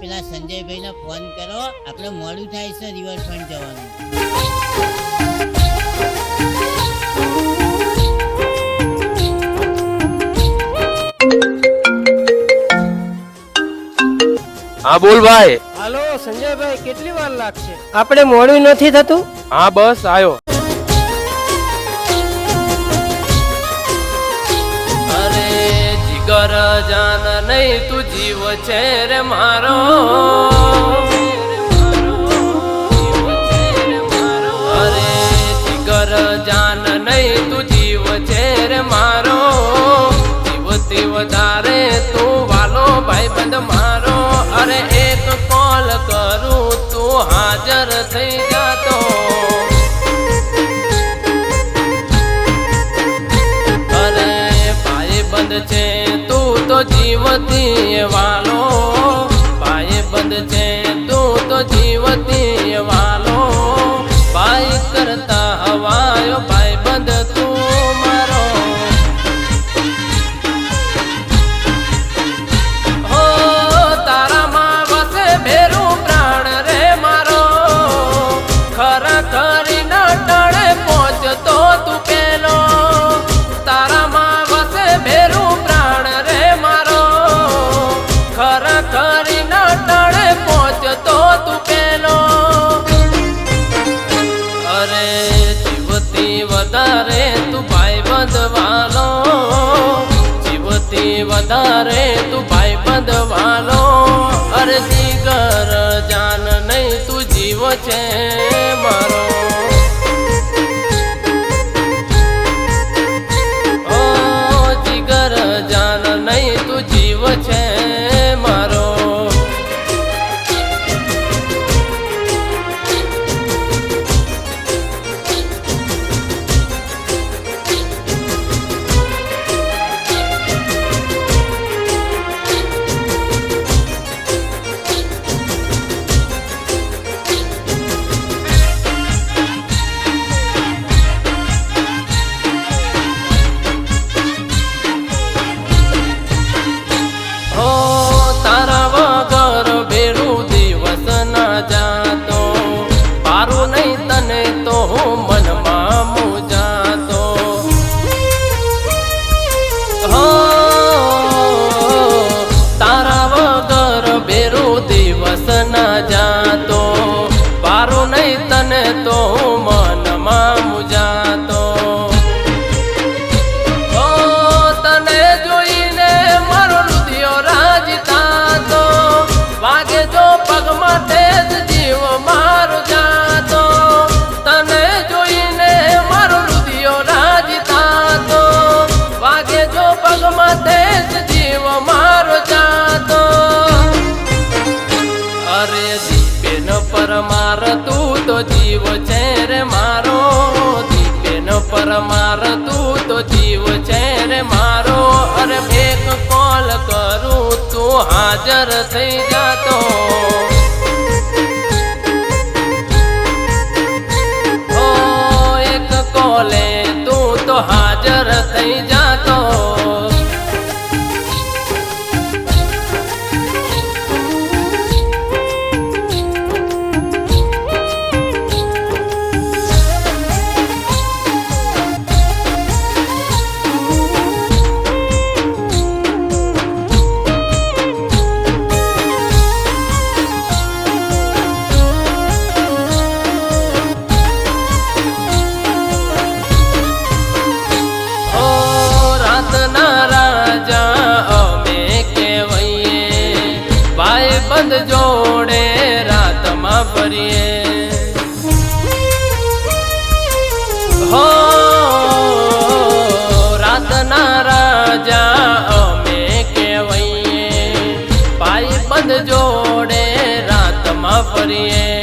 પેલા સંજયભાઈને ફોન કરો. આપણે મોડું થાય છે રિવરફ્રન્ટ જવાનું. હા બોલ ભાઈ. હાલો સંજયભાઈ કેટલી વાર લાગશે? આપણે મોડું નથી થતું? હા બસ આયો. નહીં તું જીવ છે રે મારો. અરે જીગર જાન નહીં તું જીવ છે મારો. તે વધારે તું વાલો ભાઈ બંધ જીવતી વાલો. ભાઈ બંધ છે, તું તો જીવતી વાલો. ભાઈ કરતા હવાયો પાય બંધ તું મારો. હો પ્રાણ રે મારો. ખરા ખરી ન વધારે તું ભાઈ બંધવાનો. અરજી કર જાન નહીં તું જીવ છે મારો. જીવ મારો જાતો. તને જોઈને મારો રુધિયો રાજતાતો વાગે જો જ જીવ મારો જાતો. અરે દીપેન પરમાર તું તો જીવ છે રે મારો. દીપેન પરમાર તું તો જીવ છે મારો. અરે એક કોલ કરું, તું હાજર થઈ જાતો કોલે તું તો હાજર થઈ જાતો ફરીએ હો રાતના રાજા અમે કેવાઈએ ભાઈ બંધ જોડે રાતમાં ફરીએ.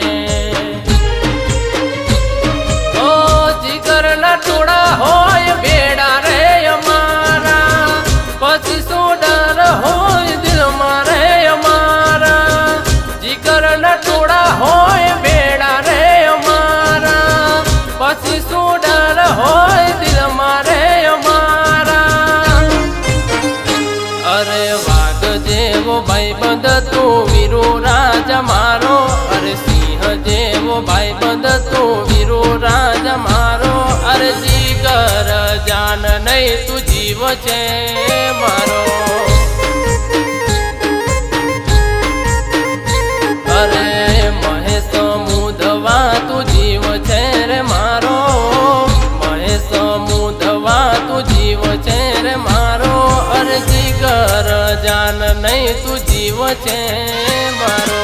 ભાઈબંધ તું વીરો રાજ મારો. અરે સિંહ જેવો ભાઈબંધ તું વીરો રાજ મારો. અરજી કર જાન નહીં તું જીવ છે મારો. જીવ છે મારો.